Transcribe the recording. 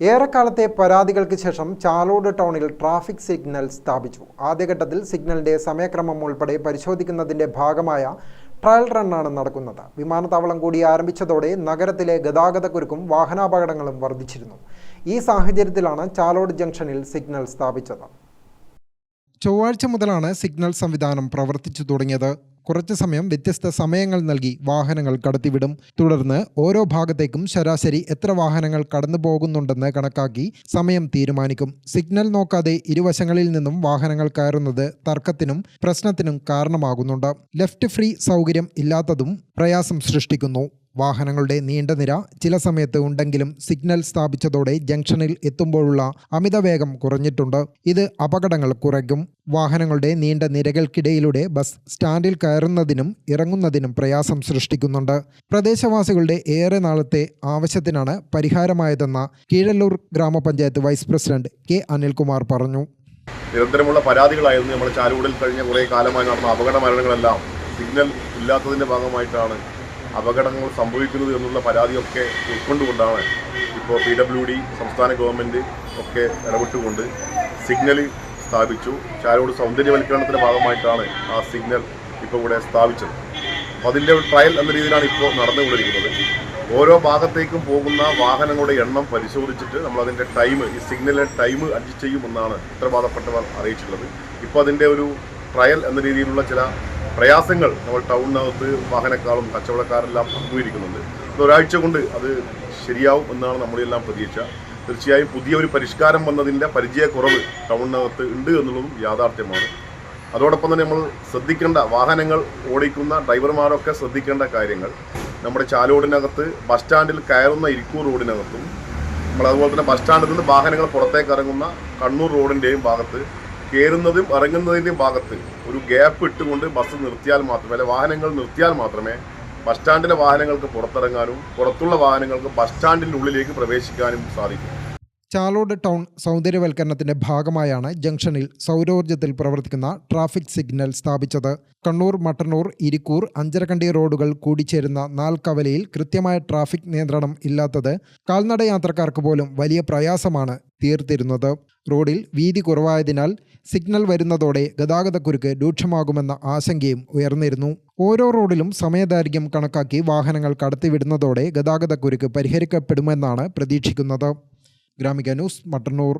ഏറെക്കാലത്തെ പരാതികൾക്ക് ശേഷം ചാലോട് ടൗണിൽ ട്രാഫിക് സിഗ്നൽ സ്ഥാപിച്ചു. ആദ്യഘട്ടത്തിൽ സിഗ്നലിന്റെ സമയക്രമം ഉൾപ്പെടെ പരിശോധിക്കുന്നതിന്റെ ഭാഗമായ ട്രയൽ റണ്ണാണ് നടക്കുന്നത്. വിമാനത്താവളം കൂടി ആരംഭിച്ചതോടെ നഗരത്തിലെ ഗതാഗതക്കുരുക്കും വാഹനാപകടങ്ങളും വർദ്ധിച്ചിരുന്നു. ഈ സാഹചര്യത്തിലാണ് ചാലോട് ജംഗ്ഷനിൽ സിഗ്നൽ സ്ഥാപിച്ചത്. ചൊവ്വാഴ്ച മുതലാണ് സിഗ്നൽ സംവിധാനം പ്രവർത്തിച്ചു തുടങ്ങിയത്. കുറച്ചു സമയം വ്യത്യസ്ത സമയങ്ങൾ നൽകി വാഹനങ്ങൾ കടത്തിവിടും. തുടർന്ന് ഓരോ ഭാഗത്തേക്കും ശരാശരി എത്ര വാഹനങ്ങൾ കടന്നു പോകുന്നുണ്ടെന്ന് കണക്കാക്കി സമയം തീരുമാനിക്കും. സിഗ്നൽ നോക്കാതെ ഇരുവശങ്ങളിൽ നിന്നും വാഹനങ്ങൾ കയറുന്നത് തർക്കത്തിനും പ്രശ്നത്തിനും കാരണമാകുന്നുണ്ട്. ലെഫ്റ്റ് ഫ്രീ സൗകര്യം ഇല്ലാത്തതും പ്രയാസം സൃഷ്ടിക്കുന്നു. വാഹനങ്ങളുടെ നീണ്ട നിര ചില സമയത്ത് ഉണ്ടെങ്കിലും സിഗ്നൽ സ്ഥാപിച്ചതോടെ ജംഗ്ഷനിൽ എത്തുമ്പോഴുള്ള അമിത വേഗം കുറഞ്ഞിട്ടുണ്ട്. ഇത് അപകടങ്ങൾ കുറയ്ക്കും. വാഹനങ്ങളുടെ നീണ്ട നിരകൾക്കിടയിലൂടെ ബസ് സ്റ്റാൻഡിൽ കയറുന്നതിനും ഇറങ്ങുന്നതിനും പ്രയാസം സൃഷ്ടിക്കുന്നുണ്ട്. പ്രദേശവാസികളുടെ ഏറെ നാളത്തെ ആവശ്യത്തിനാണ് പരിഹാരമായതെന്ന കീഴല്ലൂർ ഗ്രാമപഞ്ചായത്ത് വൈസ് പ്രസിഡന്റ് കെ അനിൽകുമാർ പറഞ്ഞു. നിരന്തരമുള്ള പരാതികളായിരുന്നു നമ്മുടെ ചാലൂടിൽ കഴിഞ്ഞ കുറേ കാലമായി നടന്ന അപകട മരണങ്ങളെല്ലാം സിഗ്നൽ ഇല്ലാത്തതിന്റെ ഭാഗമായിട്ടാണ് അപകടങ്ങൾ സംഭവിക്കുന്നത് എന്നുള്ള പരാതിയൊക്കെ ഉൾക്കൊണ്ടുകൊണ്ടാണ് ഇപ്പോൾ പി ഡബ്ല്യു ഡി സംസ്ഥാന ഗവൺമെന്റ് ഒക്കെ ഇടപെട്ടുകൊണ്ട് സിഗ്നൽ സ്ഥാപിച്ചു. ചാരോട് സൗന്ദര്യവൽക്കരണത്തിന്റെ ഭാഗമായിട്ടാണ് ആ സിഗ്നൽ ഇപ്പോൾ ഇവിടെ സ്ഥാപിച്ചത്. അപ്പോൾ അതിന്റെ ഒരു ട്രയൽ എന്ന രീതിയിലാണ് ഇപ്പോൾ നടന്നുകൊണ്ടിരിക്കുന്നത്. ഓരോ ഭാഗത്തേക്കും പോകുന്ന വാഹനങ്ങളുടെ എണ്ണം പരിശോധിച്ചിട്ട് നമ്മൾ അതിന്റെ ടൈം ഈ സിഗ്നലിലെ ടൈം അഡ്ജസ്റ്റ് ചെയ്യുമെന്നാണ് ഉത്തരവാദപ്പെട്ടവർ അറിയിച്ചിട്ടുള്ളത്. ഇപ്പോൾ അതിന്റെ ഒരു ട്രയൽ എന്ന രീതിയിലുള്ള ചില പ്രയാസങ്ങൾ നമ്മൾ ടൗണിനകത്ത് വാഹനക്കാരും കച്ചവടക്കാരെല്ലാം അഭിമുഖീകരിക്കുന്നുണ്ട് ഒരാഴ്ച കൊണ്ട് അത് ശരിയാവും എന്നാണ് നമ്മളെല്ലാം പ്രതീക്ഷ. തീർച്ചയായും പുതിയ ഒരു പരിഷ്കാരം വന്നതിന്റെ പരിചയക്കുറവ് ടൗണിനകത്ത് ഉണ്ട് എന്നുള്ളതും യാഥാർത്ഥ്യമാണ്. അതോടൊപ്പം തന്നെ നമ്മൾ ശ്രദ്ധിക്കേണ്ട വാഹനങ്ങൾ ഓടിക്കുന്ന ഡ്രൈവർമാരൊക്കെ ശ്രദ്ധിക്കേണ്ട കാര്യങ്ങൾ. നമ്മുടെ ചാലോടിനകത്ത് ബസ് സ്റ്റാൻഡിൽ കയറുന്ന ഇരിക്കൂർ റോഡിനകത്തും നമ്മൾ അതുപോലെ തന്നെ ബസ് സ്റ്റാൻഡിൽ നിന്ന് വാഹനങ്ങൾ പുറത്തേക്ക് ഇറങ്ങുന്ന കണ്ണൂർ റോഡിന്റെയും ഭാഗത്ത് കയറുന്നതും ഇറങ്ങുന്നതിന്റെയും ഭാഗത്ത് ഒരു ഗ്യാപ്പ് ഇട്ടുകൊണ്ട് ബസ് നിർത്തിയാൽ മാത്രമേ അല്ലെ വാഹനങ്ങൾ നിർത്തിയാൽ മാത്രമേ ബസ് സ്റ്റാൻഡിലെ വാഹനങ്ങൾക്ക് പുറത്തിറങ്ങാനും പുറത്തുള്ള വാഹനങ്ങൾക്ക് ബസ് സ്റ്റാൻഡിന്റെ ഉള്ളിലേക്ക് പ്രവേശിക്കാനും സാധിക്കും. ചാലോട് ടൗൺ സൗന്ദര്യവൽക്കരണത്തിന്റെ ഭാഗമായാണ് ജംഗ്ഷനിൽ സൗരോർജത്തിൽ പ്രവർത്തിക്കുന്ന ട്രാഫിക് സിഗ്നൽ സ്ഥാപിച്ചത്. കണ്ണൂർ മട്ടന്നൂർ ഇരിക്കൂർ അഞ്ചരക്കണ്ടി റോഡുകൾ കൂടിച്ചേരുന്ന നാൽക്കവലയിൽ കൃത്യമായ ട്രാഫിക് നിയന്ത്രണം ഇല്ലാത്തത് കാൽനട യാത്രക്കാർക്ക് പോലും വലിയ പ്രയാസമാണ് തീർത്തിരുന്നത്. റോഡിൽ വീതി കുറവായതിനാൽ സിഗ്നൽ വരുന്നതോടെ ഗതാഗതക്കുരുക്ക് രൂക്ഷമാകുമെന്ന ആശങ്കയും ഉയർന്നിരുന്നു. ഓരോ റോഡിലും സമയദൈർഘ്യം കണക്കാക്കി വാഹനങ്ങൾ കടത്തിവിടുന്നതോടെ ഗതാഗതക്കുരുക്ക് പരിഹരിക്കപ്പെടുമെന്നാണ് പ്രതീക്ഷിക്കുന്നത്. ഗ്രാമിക ന്യൂസ് മട്ടന്നൂർ.